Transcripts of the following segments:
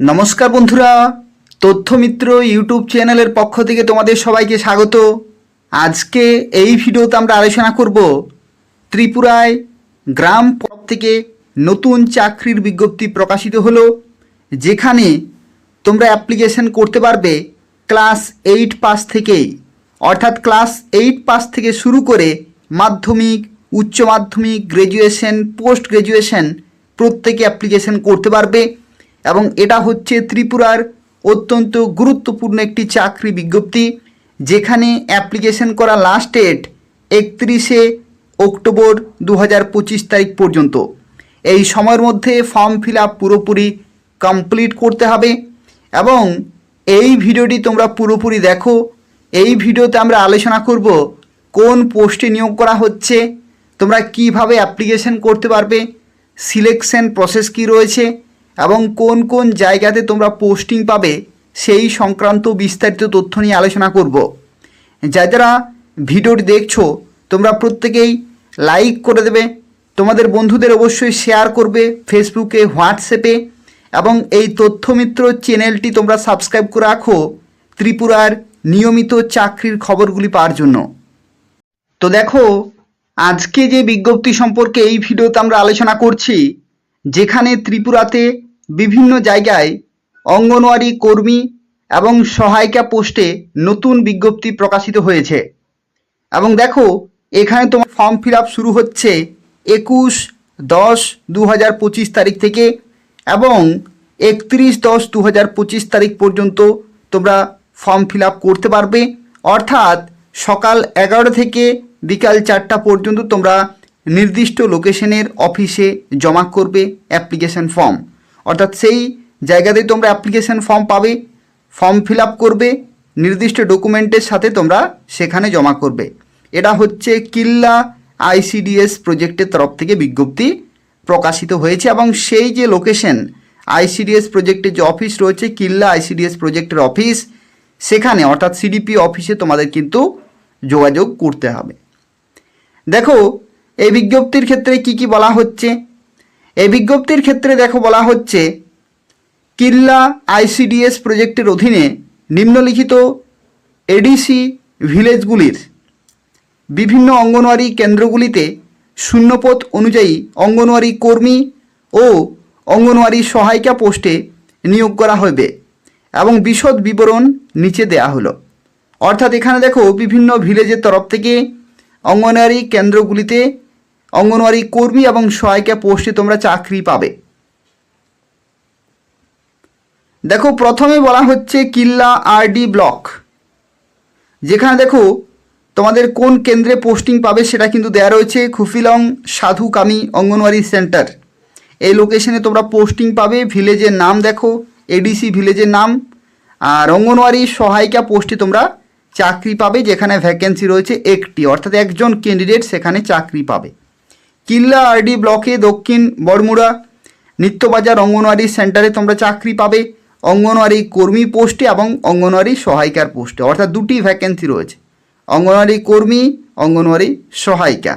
নমস্কার বন্ধুরা, তথ্যমিত্র ইউটিউব চ্যানেলের পক্ষ থেকে তোমাদের সবাইকে স্বাগত। আজকে এই ভিডিওতে আমরা আলোচনা করব ত্রিপুরায় গ্রাম পথ থেকে নতুন চাকরির বিজ্ঞপ্তি প্রকাশিত হলো, যেখানে তোমরা অ্যাপ্লিকেশন করতে পারবে ক্লাস এইট পাস থেকেই অর্থাৎ ক্লাস এইট পাস থেকে শুরু করে মাধ্যমিক, উচ্চ মাধ্যমিক গ্র্যাজুয়েশন পোস্ট গ্র্যাজুয়েশন প্রত্যেকে অ্যাপ্লিকেশন করতে পারবে। এবং এটা হচ্ছে ত্রিপুরার অত্যন্ত গুরুত্বপূর্ণ একটি চাকরি বিজ্ঞপ্তি, যেখানে অ্যাপ্লিকেশন করা লাস্ট ডেট একত্রিশে অক্টোবর দু তারিখ পর্যন্ত। এই সময়ের মধ্যে ফর্ম ফিল পুরোপুরি কমপ্লিট করতে হবে এবং এই ভিডিওটি তোমরা পুরোপুরি দেখো। এই ভিডিওতে আমরা আলোচনা করব কোন পোস্টে নিয়োগ করা হচ্ছে, তোমরা কীভাবে অ্যাপ্লিকেশন করতে পারবে সিলেকশন প্রসেস কি রয়েছে এবং কোন কোন জায়গাতে তোমরা পোস্টিং পাবে, সেই সংক্রান্ত বিস্তারিত তথ্য নিয়ে আলোচনা করব। যারা যারা ভিডিওটি দেখছ, তোমরা প্রত্যেকেই লাইক করে দেবে। তোমাদের বন্ধুদের অবশ্যই শেয়ার করবে ফেসবুকে হোয়াটসঅ্যাপে এবং এই তথ্যমিত্র চ্যানেলটি তোমরা সাবস্ক্রাইব করে রাখো ত্রিপুরার নিয়মিত চাকরির খবরগুলি পাওয়ার জন্য। তো দেখো, আজকে যে বিজ্ঞপ্তি সম্পর্কে এই ভিডিওতে আমরা আলোচনা করছি, যেখানে ত্রিপুরাতে বিভিন্ন জায়গায় অঙ্গনওয়াড়ি কর্মী এবং সহায়িকা পোস্টে নতুন বিজ্ঞপ্তি প্রকাশিত হয়েছে। এবং দেখো, এখানে তোমার ফর্ম ফিল শুরু হচ্ছে একুশ দশ দু হাজার পঁচিশ তারিখ থেকে এবং একত্রিশ দশ দু হাজার পঁচিশ তারিখ পর্যন্ত তোমরা ফর্ম ফিল করতে পারবে। অর্থাৎ সকাল এগারোটা থেকে বিকাল চারটা পর্যন্ত তোমরা নির্দিষ্ট লোকেশনের অফিসে জমা করবে অ্যাপ্লিকেশন ফর্ম। অর্থাৎ সেই জায়গাতেই তোমরা অ্যাপ্লিকেশন ফর্ম পাবে ফর্ম ফিল করবে, নির্দিষ্ট ডকুমেন্টের সাথে তোমরা সেখানে জমা করবে। এটা হচ্ছে কিল্লা আইসিডিএস প্রজেক্টের তরফ থেকে বিজ্ঞপ্তি প্রকাশিত হয়েছে এবং সেই যে লোকেশন আইসিডিএস প্রজেক্টের যে অফিস রয়েছে, কিল্লা আইসিডিএস প্রজেক্টের অফিস সেখানে অর্থাৎ সিডিপি অফিসে তোমাদের কিন্তু যোগাযোগ করতে হবে। দেখো, এই বিজ্ঞপ্তির ক্ষেত্রে কি কি বলা হচ্ছে? এই বিজ্ঞপ্তির ক্ষেত্রে দেখো বলা হচ্ছে, কিল্লা আইসিডিএস প্রজেক্টের অধীনে নিম্নলিখিত এডিসি ভিলেজগুলির বিভিন্ন অঙ্গনওয়াড়ি কেন্দ্রগুলিতে শূন্যপদ অনুযায়ী অঙ্গনওয়াড়ি কর্মী ও অঙ্গনওয়াড়ি সহায়িকা পোস্টে নিয়োগ করা হবে এবং বিশদ বিবরণ নিচে দেয়া হলো। অর্থাৎ এখানে দেখো বিভিন্ন ভিলেজের তরফ থেকে অঙ্গনওয়াড়ি কেন্দ্রগুলিতে অঙ্গনওয়াড়ি কর্মী এবং সহায়িকা পোস্টে তোমরা চাকরি পাবে। দেখো, প্রথমে বলা হচ্ছে কিল্লা আরডি ব্লক। যেখানে দেখো, তোমাদের কোন কেন্দ্রে পোস্টিং পাবে সেটা কিন্তু দেওয়া রয়েছে খুফিলং সাধু কামি অঙ্গনওয়াড়ি সেন্টার। এই লোকেশনে তোমরা পোস্টিং পাবে, ভিলেজের নাম দেখো, এডিসি ভিলেজের নাম, আর অঙ্গনওয়াড়ি সহায়িকা পোস্টে তোমরা চাকরি পাবে, যেখানে ভ্যাকেন্সি রয়েছে একটি, অর্থাৎ একজন ক্যান্ডিডেট সেখানে চাকরি পাবে। কিল্লা আরডি ব্লকে দক্ষিণ বড়মুড়া নিত্যবাজার অঙ্গনওয়াড়ি সেন্টারে তোমরা চাকরি পাবে। অঙ্গনওয়াড়ি কর্মী পোস্টে এবং অঙ্গনওয়াড়ি সহায়িকার পোস্টে। অর্থাৎ দুটি ভ্যাকেন্সি রয়েছে। অঙ্গনওয়াড়ি কর্মী, অঙ্গনওয়াড়ি সহায়িকা।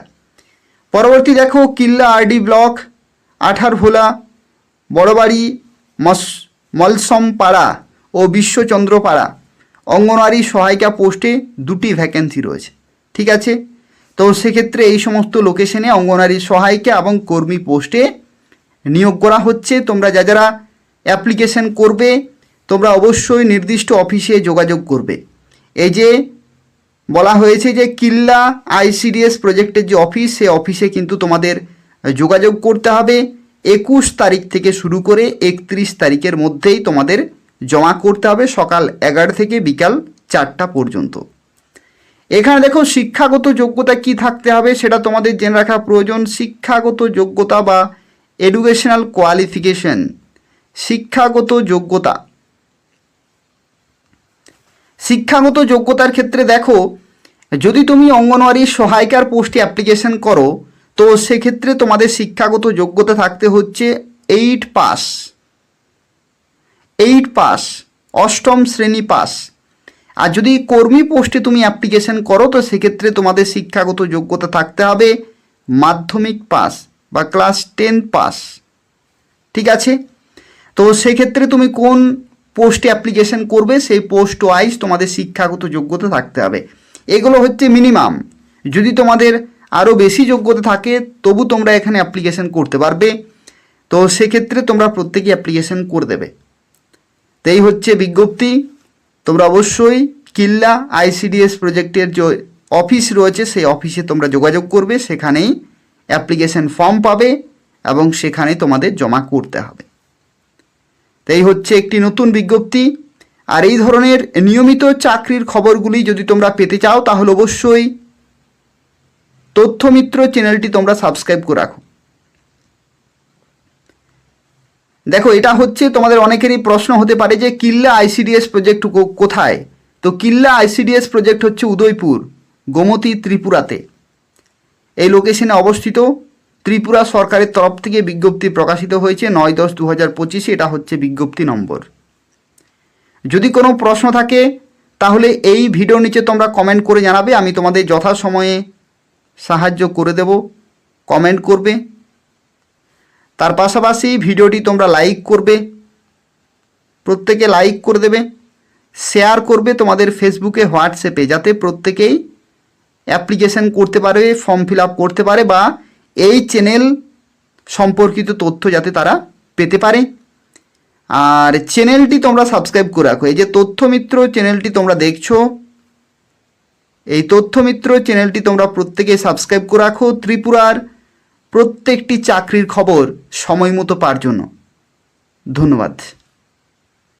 পরবর্তী দেখো, কিল্লা আরডি ব্লক, আঠারভোলা, বড়বাড়ি, মস, মলসমপাড়া ও বিশ্বচন্দ্রপাড়া। অঙ্গনওয়াড়ি সহায়িকা পোস্টে দুটি ভ্যাকেন্সি রয়েছে। ঠিক আছে? তো সেক্ষেত্রে এই সমস্ত লোকেশনে অঙ্গনওয়াড়ি সহায়িকা এবং কর্মী পোস্টে নিয়োগ করা হচ্ছে। তোমরা যা যারা অ্যাপ্লিকেশন করবে, তোমরা অবশ্যই নির্দিষ্ট অফিসে যোগাযোগ করবে। এই যে বলা হয়েছে যে কিল্লা আইসিডিএস প্রজেক্টের যে অফিস সে অফিসে কিন্তু তোমাদের যোগাযোগ করতে হবে। একুশ তারিখ থেকে শুরু করে একত্রিশ তারিখের মধ্যেই তোমাদের জমা করতে হবে সকাল এগারো থেকে বিকাল চারটা পর্যন্ত। এখানে দেখো শিক্ষাগত যোগ্যতা কি থাকতে হবে সেটা তোমাদের জেনে রাখা প্রয়োজন। শিক্ষাগত যোগ্যতা বা এডুকেশনাল কোয়ালিফিকেশন শিক্ষাগত যোগ্যতা। শিক্ষাগত যোগ্যতার ক্ষেত্রে দেখো, যদি তুমি অঙ্গনওয়াড়ি সহায়িকার পোস্টে অ্যাপ্লিকেশন করো, তো সেক্ষেত্রে তোমাদের শিক্ষাগত যোগ্যতা থাকতে হচ্ছে এইট পাস এইট পাস অষ্টম শ্রেণি পাস আর যদি কর্মী পোস্টে তুমি অ্যাপ্লিকেশন করো, তো সেক্ষেত্রে তোমাদের শিক্ষাগত যোগ্যতা থাকতে হবে মাধ্যমিক পাস বা ক্লাস টেন পাস ঠিক আছে? তো সেক্ষেত্রে তুমি কোন পোস্টে অ্যাপ্লিকেশন করবে, সেই পোস্ট ওয়াইজ তোমাদের শিক্ষাগত যোগ্যতা থাকতে হবে। এগুলো হচ্ছে মিনিমাম যদি তোমাদের আরও বেশি যোগ্যতা থাকে, তবু তোমরা এখানে অ্যাপ্লিকেশন করতে পারবে। তো সেক্ষেত্রে তোমরা প্রত্যেকেই অ্যাপ্লিকেশন করে দেবে। তো এই হচ্ছে বিজ্ঞপ্তি। তোমরা অবশ্যই কিল্লা আইসিডিএস প্রজেক্টের যে অফিস রয়েছে, সেই অফিসে তোমরা যোগাযোগ করবে, সেখানেই অ্যাপ্লিকেশন ফর্ম পাবে এবং সেখানে তোমাদের জমা করতে হবে। তো এই হচ্ছে একটি নতুন বিজ্ঞপ্তি। আর এই ধরনের নিয়মিত চাকরির খবরগুলি যদি তোমরা পেতে চাও, তাহলে অবশ্যই তথ্যমিত্র চ্যানেলটি তোমরা সাবস্ক্রাইব করে রাখো। দেখো, এটা হচ্ছে তোমাদের অনেকেরই প্রশ্ন হতে পারে যে কিল্লা আইসিডিএস প্রজেক্ট কোথায়? তো কিল্লা আইসিডিএস প্রজেক্ট হচ্ছে উদয়পুর, গোমতী ত্রিপুরাতে। এই লোকেশনে অবস্থিত। ত্রিপুরা সরকারের তরফ থেকে বিজ্ঞপ্তি প্রকাশিত হয়েছে নয় দশ দু হাজার পঁচিশে, এটা হচ্ছে বিজ্ঞপ্তি নম্বর। যদি কোনো প্রশ্ন থাকে, তাহলে এই ভিডিওর নিচে তোমরা কমেন্ট করে জানাবে, আমি তোমাদের যথাসময়ে সাহায্য করে দেব। কমেন্ট করবে। তার পাশাপাশি ভিডিওটি তোমরা লাইক করবে, প্রত্যেকে লাইক করে দেবে, শেয়ার করবে তোমাদের ফেসবুকে, হোয়াটসঅ্যাপে, যাতে প্রত্যেকেই অ্যাপ্লিকেশন করতে পারে, ফর্ম ফিল করতে পারে বা এই চ্যানেল সম্পর্কিত তথ্য যাতে তারা পেতে পারে। আর চ্যানেলটি তোমরা সাবস্ক্রাইব করে রাখো। এই যে তথ্যমিত্র চ্যানেলটি তোমরা দেখছ, এই তথ্যমিত্র চ্যানেলটি তোমরা প্রত্যেকে সাবস্ক্রাইব করে রাখো। ত্রিপুরার প্রত্যেকটি চাকরির খবর সময় মতো পাওয়ার জন্য। ধন্যবাদ।